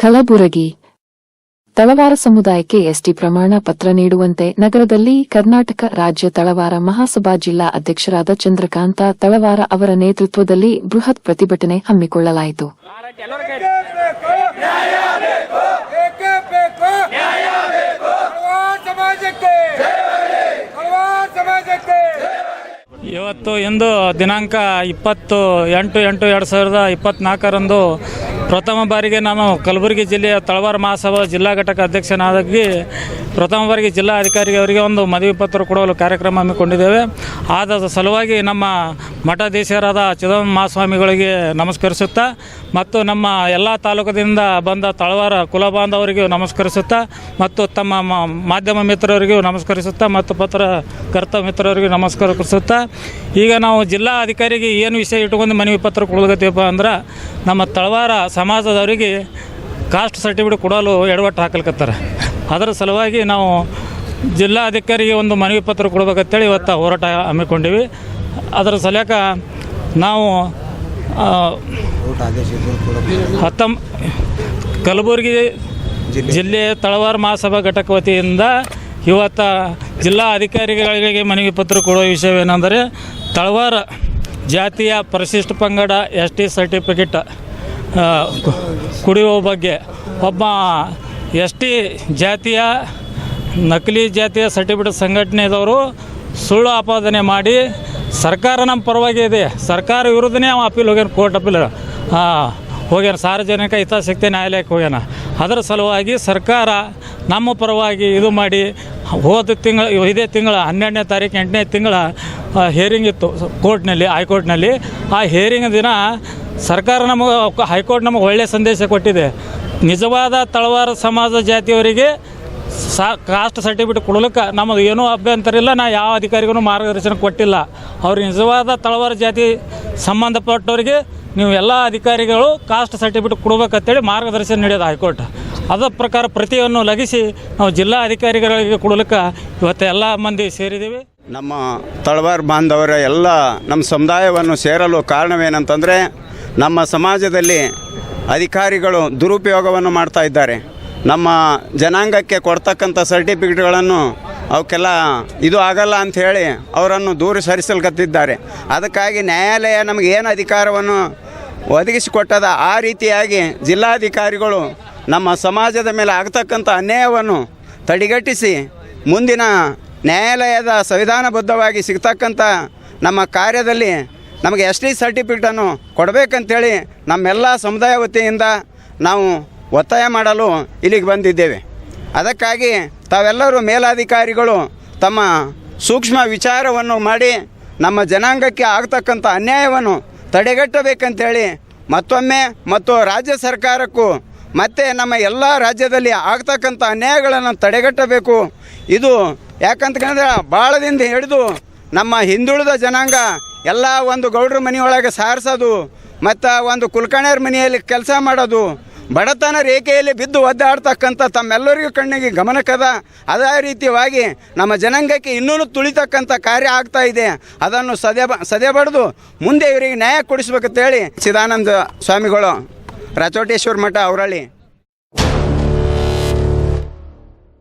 ಕಲಬುರಗಿ. ತಳವಾರ ಸಮುದಾಯಕ್ಕೆ ಎಸ್ಟಿ ಪ್ರಮಾಣ ಪತ್ರ ನೀಡುವಂತೆ ನಗರದಲ್ಲಿ ಕರ್ನಾಟಕ ರಾಜ್ಯ ತಳವಾರ ಮಹಾಸಭಾ ಜಿಲ್ಲಾ ಅಧ್ಯಕ್ಷರಾದ ಚಂದ್ರಕಾಂತ ತಳವಾರ ಅವರ ನೇತೃತ್ವದಲ್ಲಿ ಬೃಹತ್ ಪ್ರತಿಭಟನೆ ಹಮ್ಮಿಕೊಳ್ಳಲಾಯಿತು. ಇವತ್ತು ಇಂದು ದಿನಾಂಕ ಇಪ್ಪತ್ತು ಎಂಟು ಎಂಟು ಎರಡು ಸಾವಿರದ ಇಪ್ಪತ್ನಾಲ್ಕರಂದು ಪ್ರಥಮ ಬಾರಿಗೆ ನಾನು ಕಲಬುರಗಿ ಜಿಲ್ಲೆಯ ತಳವಾರ ಮಹಾಸಭಾ ಜಿಲ್ಲಾ ಘಟಕ ಅಧ್ಯಕ್ಷನಾದಾಗಿ ಪ್ರಥಮ ಬಾರಿಗೆ ಜಿಲ್ಲಾ ಅಧಿಕಾರಿಗೆ ಅವರಿಗೆ ಒಂದು ಮದುವೆ ಪತ್ರ ಕೊಡಲು ಕಾರ್ಯಕ್ರಮ ಹಮ್ಮಿಕೊಂಡಿದ್ದೇವೆ. ಆದ ಸಲುವಾಗಿ ನಮ್ಮ ಮಠಾಧೀಶರಾದ ಚಿದಂಬ ಮಹಾಸ್ವಾಮಿಗಳಿಗೆ ನಮಸ್ಕರಿಸುತ್ತಾ ಮತ್ತು ನಮ್ಮ ಎಲ್ಲ ತಾಲೂಕದಿಂದ ಬಂದ ತಳವಾರ ಕುಲ ಬಾಂಧವರಿಗೂ ನಮಸ್ಕರಿಸುತ್ತಾ ಮತ್ತು ತಮ್ಮ ಮಾಧ್ಯಮ ಮಿತ್ರರಿಗೂ ನಮಸ್ಕರಿಸುತ್ತಾ ಮತ್ತು ಪತ್ರಕರ್ತ ಮಿತ್ರರಿಗೂ ನಮಸ್ಕರಿಸುತ್ತಾ. ಈಗ ನಾವು ಜಿಲ್ಲಾ ಅಧಿಕಾರಿಗೆ ಏನು ವಿಷಯ ಇಟ್ಕೊಂಡು ಮನವಿ ಪತ್ರ ಕೊಡೋದತ್ತೀವಪ್ಪ ಅಂದ್ರೆ ನಮ್ಮ ತಳವಾರ ಸಮಾಜದವರಿಗೆ ಕಾಸ್ಟ್ ಸರ್ಟಿಫಿಕೇಟ್ ಕೊಡಲು ಎಡವಟ್ಟು ಹಾಕಲ್ಕತ್ತಾರೆ. ಅದರ ಸಲುವಾಗಿ ನಾವು ಜಿಲ್ಲಾಧಿಕಾರಿಗೆ ಒಂದು ಮನವಿ ಪತ್ರ ಕೊಡ್ಬೇಕಂತೇಳಿ ಇವತ್ತು ಹೋರಾಟ ಹಮ್ಮಿಕೊಂಡಿವಿ. ಅದರ ಸಲಕ ನಾವು ಹತ್ತಮ್ ಹತ್ತೊಂಬ ಕಲಬುರಗಿ ಜಿಲ್ಲೆ ತಳವಾರ ಮಹಾಸಭಾ ಘಟಕ ವತಿಯಿಂದ ಇವತ್ತು ಜಿಲ್ಲಾ ಅಧಿಕಾರಿಗಳಿಗೆ ಮನವಿ ಪತ್ರ ಕೊಡುವ ವಿಷಯವೇನೆಂದರೆ ತಳವಾರ ಜಾತಿಯ ಪರಿಶಿಷ್ಟ ಪಂಗಡ ಎಸ್ ಟಿ ಸರ್ಟಿಫಿಕೇಟ್ ಕುಡಿಯುವ ಬಗ್ಗೆ ಒಬ್ಬ ಎಸ್ ಟಿ ಜಾತಿಯ, ನಕಲಿ ಜಾತಿಯ ಸರ್ಟಿಫಿಕೇಟ್ ಸಂಘಟನೆದವರು ಸುಳ್ಳು ಆಪಾದನೆ ಮಾಡಿ ಸರ್ಕಾರ ನಮ್ಮ ಪರವಾಗಿ ಇದೆ. ಸರ್ಕಾರ ವಿರುದ್ಧನೇ ಅವ ಅಪೀಲ್ ಹೋಗ್ಯಾನ, ಕೋರ್ಟ್ ಅಪೀಲ್. ಹೋಗ್ಯಾನ, ಸಾರ್ವಜನಿಕ ಹಿತಾಸಕ್ತಿ ನ್ಯಾಯಾಲಯಕ್ಕೆ ಹೋಗ್ಯಾನ. ಅದರ ಸಲುವಾಗಿ ಸರ್ಕಾರ ನಮ್ಮ ಪರವಾಗಿ ಇದು ಮಾಡಿ ಹೋದ ತಿಂಗಳ, ಇದೇ ತಿಂಗಳ, ಹನ್ನೆರಡನೇ ತಾರೀಕು ಎಂಟನೇ ತಿಂಗಳ ಹೇರಿಂಗ್ ಇತ್ತು. ಕೋರ್ಟ್ನಲ್ಲಿ ಹೈಕೋರ್ಟ್ನಲ್ಲಿ ಆ ಹೇರಿಂಗ್ ದಿನ ಸರ್ಕಾರ ನಮಗೆ ಹೈಕೋರ್ಟ್ ನಮಗೆ ಒಳ್ಳೆಯ ಸಂದೇಶ ಕೊಟ್ಟಿದೆ. ನಿಜವಾದ ತಳವಾರ ಸಮಾಜ ಜಾತಿಯವರಿಗೆ ಸಾ ಕಾಸ್ಟ್ ಸರ್ಟಿಫಿಕೇಟ್ ಕೊಡಲಿಕ್ಕೆ ನಮ್ಮದು ಏನೂ ಅಭ್ಯಂತರ ಇಲ್ಲ, ನಾ ಯಾವ ಅಧಿಕಾರಿಗೂ ಮಾರ್ಗದರ್ಶನ ಕೊಟ್ಟಿಲ್ಲ. ಅವ್ರಿಗೆ ನಿಜವಾದ ತಳವಾರ ಜಾತಿ ಸಂಬಂಧಪಟ್ಟವರಿಗೆ ನೀವು ಎಲ್ಲ ಅಧಿಕಾರಿಗಳು ಕಾಸ್ಟ್ ಸರ್ಟಿಫಿಕೇಟ್ ಕೊಡ್ಬೇಕಂತೇಳಿ ಮಾರ್ಗದರ್ಶನ ನೀಡಿದೆ ಹೈಕೋರ್ಟ್. ಅದರ ಪ್ರಕಾರ ಪ್ರತಿಯನ್ನು ಲಗಿಸಿ ನಾವು ಜಿಲ್ಲಾ ಅಧಿಕಾರಿಗಳಿಗೆ ಕೊಡಲಿಕ್ಕೆ ಇವತ್ತು ಎಲ್ಲ ಮಂದಿ ಸೇರಿದ್ದೀವಿ. ನಮ್ಮ ತಳವಾರ ಬಾಂಧವರ ಎಲ್ಲ ನಮ್ಮ ಸಮುದಾಯವನ್ನು ಸೇರಲು ಕಾರಣವೇನಂತಂದರೆ ನಮ್ಮ ಸಮಾಜದಲ್ಲಿ ಅಧಿಕಾರಿಗಳು ದುರುಪಯೋಗವನ್ನು ಮಾಡ್ತಾ ಇದ್ದಾರೆ. ನಮ್ಮ ಜನಾಂಗಕ್ಕೆ ಕೊಡ್ತಕ್ಕಂಥ ಸರ್ಟಿಫಿಕೇಟ್ಗಳನ್ನು ಅವಕ್ಕೆಲ್ಲ ಇದು ಆಗಲ್ಲ ಅಂತ ಹೇಳಿ ಅವರನ್ನು ದೂರ ಸರಿಸಲ್ಕತ್ತಿದ್ದಾರೆ ಅದಕ್ಕಾಗಿ ನ್ಯಾಯಾಲಯ ನಮಗೆ ಏನು ಅಧಿಕಾರವನ್ನು ಒದಗಿಸಿಕೊಟ್ಟದ ಆ ರೀತಿಯಾಗಿ ಜಿಲ್ಲಾಧಿಕಾರಿಗಳು ನಮ್ಮ ಸಮಾಜದ ಮೇಲೆ ಆಗ್ತಕ್ಕಂಥ ಅನ್ಯಾಯವನ್ನು ತಡೆಗಟ್ಟಿಸಿ ಮುಂದಿನ ನ್ಯಾಯಾಲಯದ ಸಂವಿಧಾನಬದ್ಧವಾಗಿ ಸಿಗ್ತಕ್ಕಂಥ ನಮ್ಮ ಕಾರ್ಯದಲ್ಲಿ ನಮಗೆ ಎಸ್ ಟಿ ಸರ್ಟಿಫಿಕೇಟನ್ನು ಕೊಡಬೇಕಂತೇಳಿ ನಮ್ಮೆಲ್ಲ ಸಮುದಾಯ ವತಿಯಿಂದ ನಾವು ಒತ್ತಾಯ ಮಾಡಲು ಇಲ್ಲಿಗೆ ಬಂದಿದ್ದೇವೆ. ಅದಕ್ಕಾಗಿ ತಾವೆಲ್ಲರೂ ಮೇಲಾಧಿಕಾರಿಗಳು ತಮ್ಮ ಸೂಕ್ಷ್ಮ ವಿಚಾರವನ್ನು ಮಾಡಿ ನಮ್ಮ ಜನಾಂಗಕ್ಕೆ ಆಗ್ತಕ್ಕಂಥ ಅನ್ಯಾಯವನ್ನು ತಡೆಗಟ್ಟಬೇಕಂತೇಳಿ ಮತ್ತೊಮ್ಮೆ ಮತ್ತು ರಾಜ್ಯ ಸರ್ಕಾರಕ್ಕೂ ಮತ್ತು ನಮ್ಮ ಎಲ್ಲ ರಾಜ್ಯದಲ್ಲಿ ಆಗ್ತಕ್ಕಂಥ ಅನ್ಯಾಯಗಳನ್ನು ತಡೆಗಟ್ಟಬೇಕು. ಇದು ಯಾಕಂತಂದ್ರೆ ಭಾಳದಿಂದ ಹಿಡಿದು ನಮ್ಮ ಹಿಂದುಳಿದ ಜನಾಂಗ ಎಲ್ಲ ಒಂದು ಗೌಡ್ರ ಮನೆಯೊಳಗೆ ಸಾರಿಸೋದು, ಮತ್ತು ಒಂದು ಕುಲ್ಕರ್ಣಿಯರ ಮನೆಯಲ್ಲಿ ಕೆಲಸ ಮಾಡೋದು, ಬಡತನ ರೇಖೆಯಲ್ಲಿ ಬಿದ್ದು ಒದ್ದಾಡ್ತಕ್ಕಂಥ ತಮ್ಮೆಲ್ಲರಿಗೂ ಕಣ್ಣಿಗೆ ಗಮನಕದ ಅದೇ ರೀತಿಯಾಗಿ ನಮ್ಮ ಜನಾಂಗಕ್ಕೆ ಇನ್ನೂ ತುಳಿತಕ್ಕಂಥ ಕಾರ್ಯ ಆಗ್ತಾ ಇದೆ. ಅದನ್ನು ಸದೆ ಸದೆಬಡ್ದು ಮುಂದೆ ಇವರಿಗೆ ನ್ಯಾಯ ಕೊಡಿಸ್ಬೇಕಂತೇಳಿ ಚಿದಾನಂದ ಸ್ವಾಮಿಗಳು, ರಾಚೋಟೇಶ್ವರ ಮಠ ಅವರಳ್ಳಿ